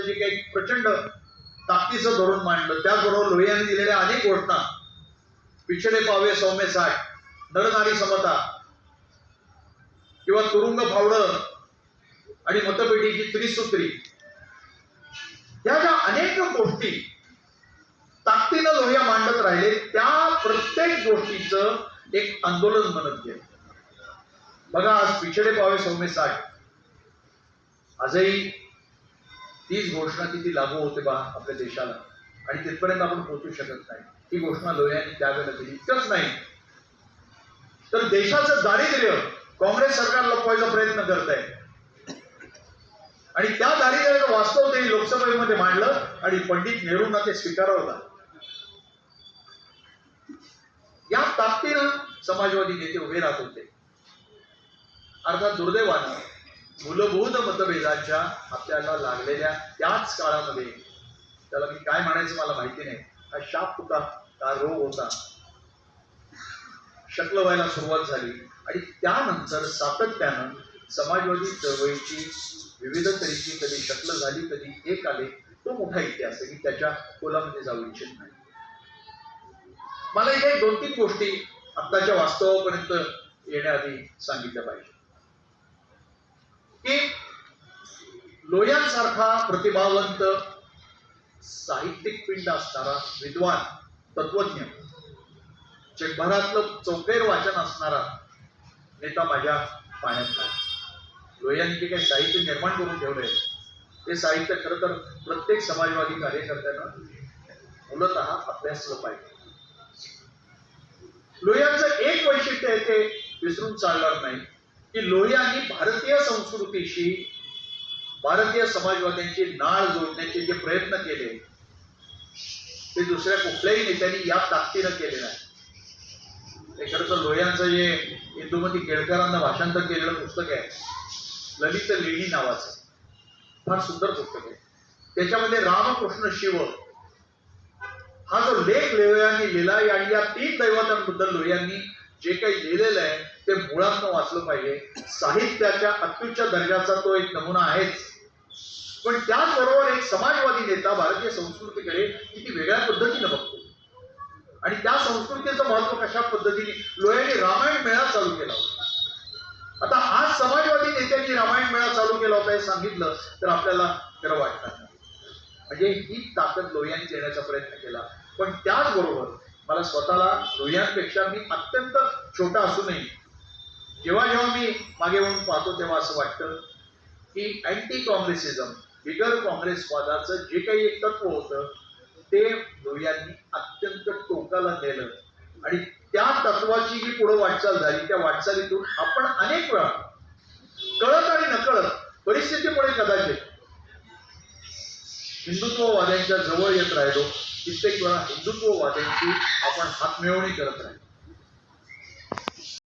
समाजाचं जे काही प्रचंड ताकदीचं धोरण मांडलं त्याचबरोबर लोहियांनी दिलेल्या अनेक घोषणा पिछडे पावे सौम्य साठ नरनारी समता किंवा तुरुंग फावडं आणि मतपेटीची त्रिसूत्री या ज्या अनेक गोष्टी ताकदीनं लोहिया मांडत राहिले त्या प्रत्येक गोष्टीचं एक आंदोलन बनत गेलं. बघा आज पिछडे पावे सौम्य साठ. आजही तीच घोषणा किती लागू होते बा आपल्या देशाला? आणि तिथपर्यंत आपण पोहोचू शकत नाही. ही घोषणा लोहियांनी त्यावेळेला दिली इतकंच नाही. तर देशाचं दारिद्र्य काँग्रेस सरकार लपवायचा प्रयत्न करत आहे आणि त्या दारिद्र्याचं वास्तव ते लोकसभेमध्ये मांडलं आणि पंडित नेहरूंना ते स्वीकारवलं. या ताकदीनं समाजवादी नेते उभे राहत होते. अर्थात दुर्दैवानं मूलभूत मतभेदाच्या आपल्याला लागलेल्या त्याच काळामध्ये त्याला मी काय म्हणायचं मला माहिती नाही. हा शाप होता हा रोग होता. शकल व्हायला सुरुवात झाली. आणि त्यानंतर सातत्यानं समाजवादी चळवळीची विविध तऱ्हेची कधी शकल झाली कधी एक आले तो मोठा इतिहास आहे. मी त्याच्या खोलामध्ये जाऊ इच्छित नाही. मला इथे दोन तीन गोष्टी आत्ताच्या वास्तवापर्यंत येण्याआधी सांगितल्या पाहिजे की लोयांसारखा प्रतिभावंत साहित्यिक पिंड असणारा विद्वान तत्वज्ञ जगभरातलं चौफेर वाचन असणारा नेता माझ्या पाण्यात लोह्यांनी लोयांनी जे काही साहित्य निर्माण करून ठेवलंय ते साहित्य खरं तर प्रत्येक समाजवादी कार्यकर्त्यानं मूलत अभ्यासलं पाहिजे. लोहियांचं एक वैशिष्ट्य आहे ते विसरून चालणार नाही की लोहियांनी भारतीय संस्कृतीशी भारतीय समाजवाद्यांची नाळ जोडण्याचे जे प्रयत्न केले ते दुसऱ्या कुठल्याही नेत्यांनी या ताकदीनं केले नाही. ते खरं तर लोह्यांचं जे इंदुमती केळकरांना भाषांतर केलेलं पुस्तक आहे ललित लेणी नावाचं फार सुंदर पुस्तक आहे. त्याच्यामध्ये रामकृष्ण शिव हा जो लेख लोह्यांनी लिहिला आणि या तीन दैवतांबद्दल लोह्यांनी जे काही लिहिलेलं आहे ते मुळांना वाचलं पाहिजे. साहित्याच्या अत्युच्च दर्जाचा तो एक नमुना आहेच. पण त्याचबरोबर एक समाजवादी नेता भारतीय संस्कृतीकडे किती वेगळ्या पद्धतीनं बघतो. आणि त्या संस्कृतीचं महत्त्व कशा पद्धतीने? लोह्यांनी रामायण मेळा चालू केला होता. आता आज समाजवादी नेत्यांनी रामायण मेळा चालू केला होता हे सांगितलं तर आपल्याला खरं वाटणार नाही म्हणजे ही ताकद लोह्यांनी देण्याचा प्रयत्न केला. पण त्याचबरोबर मला स्वतःला लोह्यांपेक्षा मी अत्यंत छोटा असूनही जेव्हा जेव्हा मी मागे वळून पाहतो तेव्हा असं वाटतं की अँटी काँग्रेसिझम बिगर काँग्रेसवादाचं जे काही एक तत्व होतं ते लोहियांनी अत्यंत टोकाला नेलं. आणि त्या तत्वाची जी पुढे वाटचाल झाली त्या वाटचालीतून आपण अनेक वेळा कळत आणि नकळत परिस्थितीमुळे कदाचित हिंदुत्ववाद्यांच्या जवळ येत राहिलो कित्येक वेळा हिंदुत्ववाद्यांची आपण हातमिळवणी करत राहिलो.